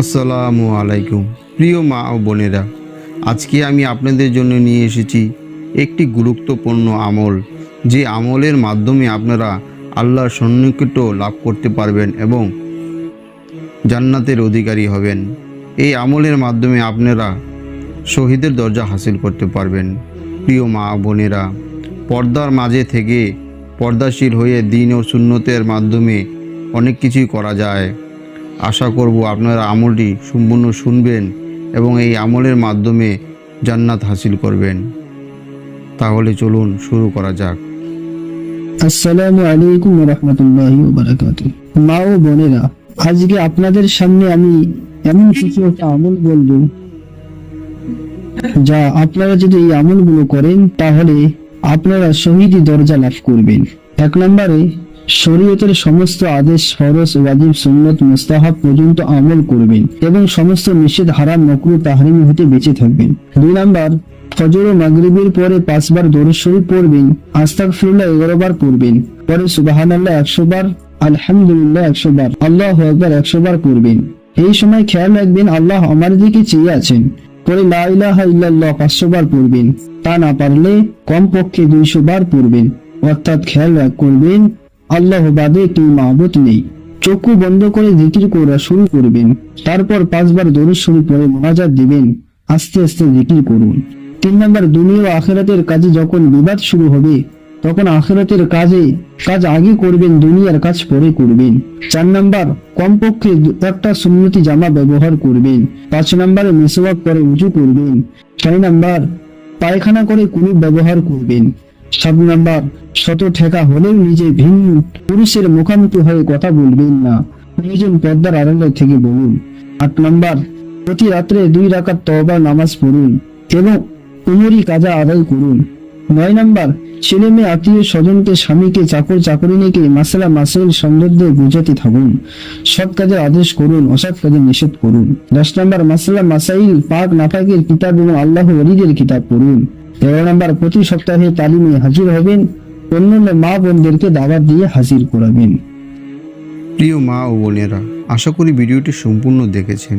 আসসালামু আলাইকুম। প্রিয় মা ও বোনেরা, আজকে আমি আপনাদের জন্য নিয়ে এসেছি একটি গুরুত্বপূর্ণ আমল, যে আমলের মাধ্যমে আপনারা আল্লাহর সন্নিকট লাভ করতে পারবেন এবং জান্নাতের অধিকারী হবেন। এই আমলের মাধ্যমে আপনারা শহীদের দরজা হাসিল করতে পারবেন। প্রিয় মা বোনেরা, পর্দার মাঝে থেকে পর্দাশীল হয়ে দিন ও শূন্যতের মাধ্যমে অনেক কিছুই করা যায়। আশা করব আপনারা আমলটি সম্পূর্ণ শুনবেন এবং এই আমলের মাধ্যমে জান্নাত হাসিল করবেন। তাহলে চলুন শুরু করা যাক। আসসালামু আলাইকুম রহমতুল্লাহ মা ও বোনেরা, আজকে আপনাদের সামনে আমি এমন কিছু একটা আমল বলব, যা আপনারা যদি এই আমলগুলো করেন, তাহলে আপনারা শহীদি দরজা লাভ করবেন। এক নম্বরে শরীয়তের সমস্ত আদেশ, ফরজ, ওয়াজিব, সুন্নত, মুস্তাহাব পর্যন্ত আমল করবেন এবং সমস্ত নিষেধ হারাম মকরু তাহরিম হতে বেঁচে থাকবেন। দুই নাম্বার, ফজর ও মাগরিবের পরে পাঁচবার দরুদ শরীফ পড়বেন, আস্তাগফিরুল্লাহ এগারো বার পড়বেন, পরে সুবহানাল্লাহ একশো বার, আলহামদুলিল্লাহ একশো বার, আল্লাহ একবার একশো বার পড়বেন। এই সময় খেয়াল রাখবেন, আল্লাহ আমার দিকে চেয়ে আছেন। পরে লা ইলাহা ইল্লাল্লাহ পাঁচশো বার পড়বেন, তা না পারলে কমপক্ষে দুইশো বার পড়বেন। অর্থাৎ খেয়াল করবেন আল্লাহ বাদে কেউ মাহবুত নেই। চক্ষু বন্ধ করে জিকির করা শুরু করবেন। তারপর পাঁচবার দরুদ শুরু করে মোনাজাত দিবেন। আস্তে আস্তে জিকির করুন। তিন নম্বর, দুনিয়া ও আখেরাতের কাজে যখন বিবাদ শুরু হবে, তখন আখেরাতের কাজে কাজ আগে করবেন, দুনিয়ার কাজ পরে করবেন। চার নাম্বার, কমপক্ষে একটা সুন্নতি জামা ব্যবহার করবেন। পাঁচ নম্বরে মেসওয়াক করে উঁচু করবেন। ছয় নাম্বার, পায়খানা করে কুলুপ ব্যবহার করবেন। সাত নাম্বার, শত ঠেকা হলেও নিজে ভিন্ন। পুরুষের মুখামুখি হয়ে কথা বলবেন না। প্রয়োজন পর্দার আড়ালে থেকে বলুন। আট নাম্বার, প্রতি রাত্রে দুই রাকাত তওবা নামাজ পড়ুন এবং উমরি কাজা আদায় করুন। নয় নাম্বার ছেলে মেয়ে আত্মীয় স্বজনকে স্বামীকে চাকর চাকরিনীকে মাসালা মাসাইল সৌন্দর্য বুঝাতে থাকুন। সৎ কাজের আদেশ করুন, অসৎ কাজে নিষেধ করুন। দশ নাম্বার, মাসালা মাসাইল, পাক, নাফাকের কিতাব এবং আল্লাহ ওলিদের কিতাব পড়ুন। তেরো নাম্বার, প্রতি সপ্তাহে তালিমে হাজির হবেন। অন্যান্য মা বোনদেরকে দাওয়াত দিয়ে হাজির করাবেন। প্রিয় মা ও বোনেরা, আশা করি ভিডিওটি সম্পূর্ণ দেখেছেন।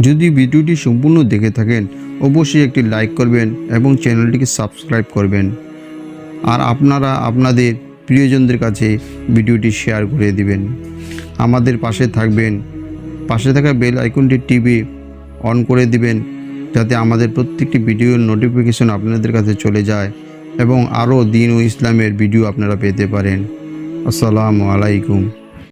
যদি ভিডিওটি সম্পূর্ণ দেখে থাকেন, অবশ্যই একটি লাইক করবেন এবং চ্যানেলটিকে সাবস্ক্রাইব করবেন। আর আপনারা আপনাদের প্রিয়জনদের কাছে ভিডিওটি শেয়ার করে দিবেন। আমাদের পাশে থাকবেন, পাশে থাকা বেল আইকনটি টিভি অন করে দিবেন। যাতে আমাদের প্রত্যেকটি ভিডিওর নোটিফিকেশন আপনাদের কাছে চলে যায় এবং আরও দিন ও ইসলামের ভিডিও আপনারা পেতে পারেন। আসসালামু আলাইকুম।